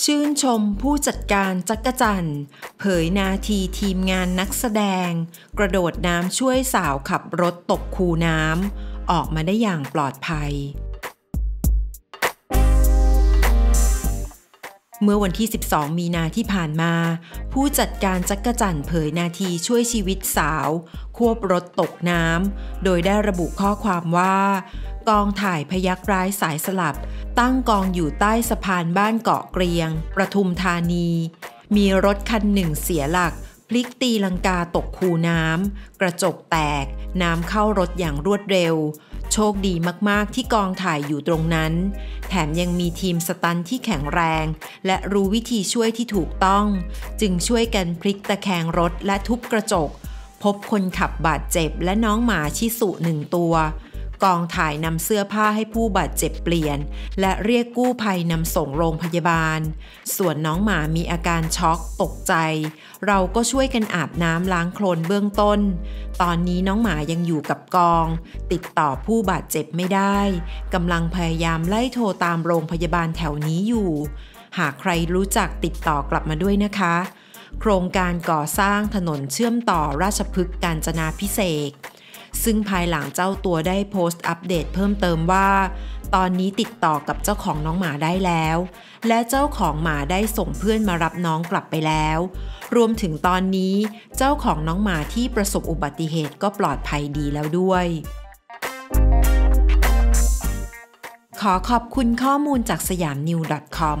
ชื่นชมผู้จัดการจักรจันเผยนาทีทีมงานนักแสดง กระโดดน้ำช่วยสาวขับรถตกคูน้ำ ออกมาได้อย่างปลอดภัย เมื่อวันที่ 12 มีนาที่ผ่านมา ผู้จัดการจักรจันเผยนาทีช่วยชีวิตสาว ควบรถตกน้ำ โดยได้ระบุข้อความว่า กองถ่ายพยักร้ายสายสลับ ตั้งกองอยู่ใต้สะพานบ้านเกาะเกรียง ประทุมธานี มีรถคันหนึ่งเสียหลัก พลิกตีลังกาตกคูน้ำ กระจกแตก น้ำเข้ารถอย่างรวดเร็ว โชคดีมากๆที่กองถ่ายอยู่ตรงนั้น แถมยังมีทีมสตันที่แข็งแรง และรู้วิธีช่วยที่ถูกต้อง จึงช่วยกันพลิกตะแคงรถและทุบกระจก พบคนขับบาดเจ็บและน้องหมาชิสุหนึ่งตัว กองถ่ายนำเสื้อผ้าให้ผู้บาดเจ็บเปลี่ยน และเรียกกู้ภัยนำส่งโรงพยาบาล ส่วนน้องหมามีอาการช็อกตกใจ เราก็ช่วยกันอาบน้ำล้างโคลนเบื้องต้น ตอนนี้น้องหมายังอยู่กับกอง ติดต่อผู้บาดเจ็บไม่ได้กำลังพยายามไล่โทรตามโรงพยาบาลแถวนี้อยู่ หากใครรู้จักติดต่อกลับมาด้วยนะคะ โครงการก่อสร้างถนนเชื่อมต่อราชพฤกษ์กาญจนาพิเศษ ซึ่งภายหลังเจ้าตัวได้โพสต์อัปเดตเพิ่มเติมว่า ตอนนี้ติดต่อกับเจ้าของน้องหมาได้แล้ว และเจ้าของหมาได้ส่งเพื่อนมารับน้องกลับไปแล้ว รวมถึงตอนนี้เจ้าของน้องหมาที่ประสบอุบัติเหตุก็ปลอดภัยดีแล้วด้วยขอขอบคุณข้อมูลจากสยามนิว .com